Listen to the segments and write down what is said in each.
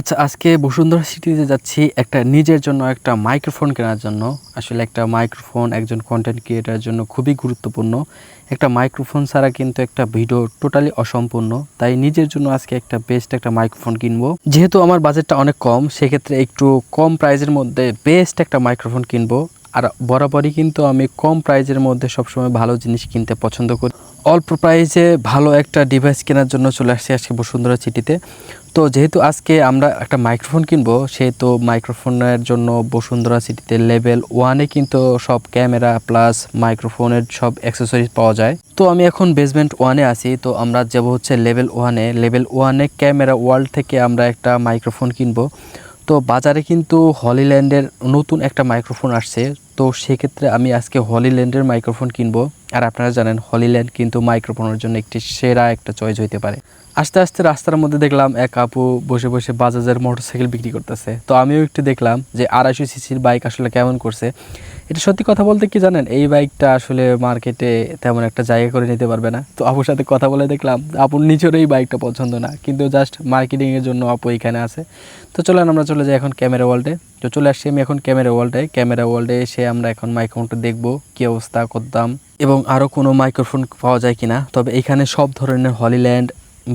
আচ্ছা আজকে বসুন্ধরা সিটিতে যাচ্ছি একটা নিজের জন্য একটা মাইক্রোফোন কেনার জন্য। আসলে একটা মাইক্রোফোন একজন কন্টেন্ট ক্রিয়েটারের জন্য খুবই গুরুত্বপূর্ণ। একটা মাইক্রোফোন ছাড়া কিন্তু একটা ভিডিও টোটালি অসম্পূর্ণ। তাই নিজের জন্য আজকে একটা বেস্ট একটা মাইক্রোফোন কিনবো। যেহেতু আমার বাজেটটা অনেক কম, সেক্ষেত্রে একটু কম প্রাইজের মধ্যে বেস্ট একটা মাইক্রোফোন কিনবো। আর বরাবরই কিন্তু আমি কম প্রাইজের মধ্যে সবসময় ভালো জিনিস কিনতে পছন্দ করি। অল্প প্রাইজে ভালো একটা ডিভাইস কেনার জন্য চলে আসছি আজকে বসুন্ধরা সিটিতে তো যেহেতু আজকে আমরা একটা মাইক্রোফোন কিনবো, সেহেতু মাইক্রোফোনের জন্য বসুন্ধরা সিটিতে লেভেল ওয়ানে কিন্তু সব ক্যামেরা প্লাস মাইক্রোফোনের সব অ্যাক্সেসরিজ পাওয়া যায়। তো আমি এখন বেসমেন্ট ওয়ানে আছি, তো আমরা যাব হচ্ছে লেভেল ওয়ানে লেভেল ওয়ানে ক্যামেরা ওয়ার্ল্ড থেকে আমরা একটা মাইক্রোফোন কিনবো। তো বাজারে কিন্তু হলিল্যান্ডের নতুন একটা মাইক্রোফোন আসছে। তো সেক্ষেত্রে আমি আজকে হলিল্যান্ডের মাইক্রোফোন কিনবো। আর আপনারা জানেন হলিল্যান্ড কিন্তু মাইক্রোফোনের জন্য একটি সেরা একটা চয়েস হইতে পারে। আস্তে আস্তে রাস্তার মধ্যে দেখলাম এক আপু বসে বসে বাজাজের মোটরসাইকেল বিক্রি করতেছে। তো আমিও একটু দেখলাম যে আড়াইশো সিসির বাইক আসলে কেমন করছে। এটা সত্যি কথা বলতে কি জানেন, এই বাইকটা আসলে মার্কেটে তেমন একটা জায়গা করে নিতে পারবে না। তো আপুর সাথে কথা বলে দেখলাম, আপুর নিজেরও এই বাইকটা পছন্দ না। কিন্তু জাস্ট মার্কেটিংয়ের জন্য আপু এখানে আছে। তো চলেন আমরা চলে যাই এখন ক্যামেরা ওয়ার্ল্ডে তো চলে আসছি আমি এখন ক্যামেরা ওয়ার্ল্ডে ক্যামেরা ওয়ার্ল্ডে এসে আমরা এখন মাইক্রোফোনটা দেখব কী অবস্থা করতাম এবং আরও কোনো মাইক্রোফোন পাওয়া যায় কিনা। তবে এখানে সব ধরনের হলিল্যান্ড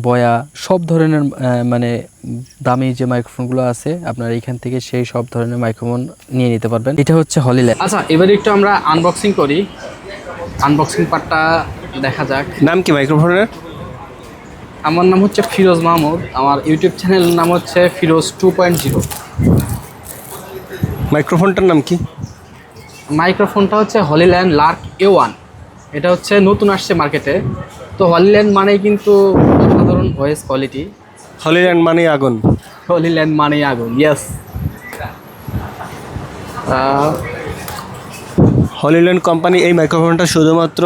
বয়া সব ধরনের মানে দামি যে মাইক্রোফোনগুলো আছে আপনারা এখান থেকে সেই সব ধরনের মাইক্রোফোন নিয়ে নিতে পারবেন। এটা হচ্ছে হলিল্যান্ড আচ্ছা এবারে একটু আমরা আনবক্সিং করি। আনবক্সিং পার্টটা দেখা যাক। নাম কি মাইক্রোফোনের আমার নাম হচ্ছে ফিরোজ মাহমুদ। আমার ইউটিউব চ্যানেলের নাম হচ্ছে ফিরোজ টু পয়েন্ট জিরো মাইক্রোফোনটার নাম কি? মাইক্রোফোনটা হচ্ছে হলিল্যান্ড লার্ক এ ওয়ান। এটা হচ্ছে নতুন আসছে মার্কেটে। তো হলিল্যান্ড মানেই কিন্তু সাধারণ ভয়েস কোয়ালিটি। হলিল্যান্ড মানে আগুন। হলিল্যান্ড মানেই আগুন ইয়েস হলিল্যান্ড কোম্পানি এই মাইক্রোফোনটা শুধুমাত্র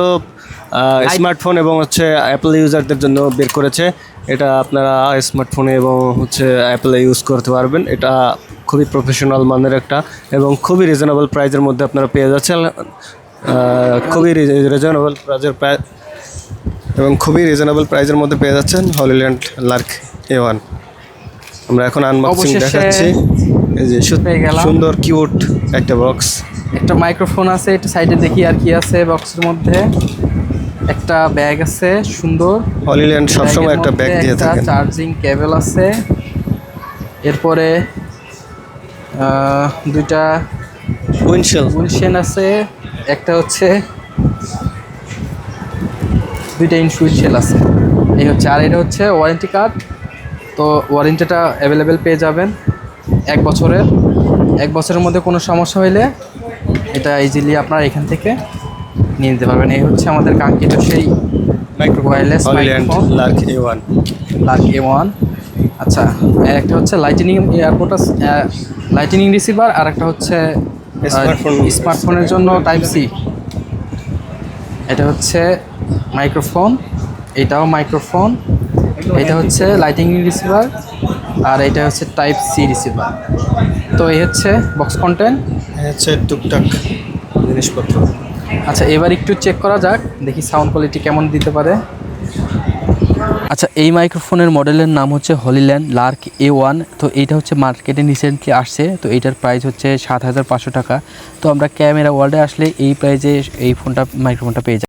স্মার্টফোন এবং হচ্ছে অ্যাপেল ইউজারদের জন্য বের করেছে। এটা আপনারা স্মার্টফোনে এবং হচ্ছে অ্যাপলে ইউজ করতে পারবেন। এটা খুবই প্রফেশনাল মানের একটা এবং খুবই রিজনেবল প্রাইজের মধ্যে আপনারা পেয়ে যাচ্ছেন। খুবই রিজনেবল প্রাইজের এবং খুবই রিজনেবল প্রাইজের মধ্যে পেয়ে যাচ্ছেন হলিল্যান্ড লার্ক এ ওয়ান আমরা এখন আনবক্সিং দেখাচ্ছি। এই যে। সুন্দর কিউট একটা বক্স একটা মাইক্রোফোন আছে এটা সাইডে দেখি আর কি আছে বক্সের মধ্যে। একটা ব্যাগ আছে সুন্দর। হলিল্যান্ড সবসময় একটা ব্যাগ দিয়ে থাকেন। চার্জিং কেবল আছে। এরপরে দুইটা উইন্ডশেল উইলশেন আছে একটা হচ্ছে দুইটা ইনসুইনশেল আছে। এই হচ্ছে আর এটা হচ্ছে ওয়ারেন্টি কার্ড তো ওয়ারেন্টিটা অ্যাভেলেবেল পেয়ে যাবেন এক বছরের। এক বছরের মধ্যে কোনো সমস্যা হইলে এটা ইজিলি আপনারা এখান থেকে নিয়ে নিতে পারবেন। এই হচ্ছে আমাদের কাঙ্ক্ষিত সেই Hollyland microphone Lark A one Lark A one আচ্ছা একটা হচ্ছে লাইটিনিং এয়ারপোর্ট লাইটিনিং রিসিভার আর একটা হচ্ছে. স্মার্টফোনের জন্য টাইপ সি এটা হচ্ছে মাইক্রোফোন এটাও মাইক্রোফোন এটা হচ্ছে লাইটিং রিসিভার আর এটা হচ্ছে টাইপ সি রিসিভার তো এই হচ্ছে বক্স কন্টেন্ট হচ্ছে টুকটাক জিনিসপত্র। আচ্ছা এবার একটু চেক করা যাক, দেখি সাউন্ড কোয়ালিটি কেমন দিতে পারে। আচ্ছা এই মাইক্রোফোনের মডেলের নাম হচ্ছে হলিল্যান্ড লার্ক এ ওয়ান তো এইটা হচ্ছে মার্কেটে রিসেন্টলি আসছে, তো এইটার প্রাইস হচ্ছে সাত হাজার পাঁচশো টাকা। তো আমরা ক্যামেরা ওয়ার্ল্ডে আসলে এই প্রাইজে এই ফোনটা মাইক্রোফোনটা পেয়ে যাই।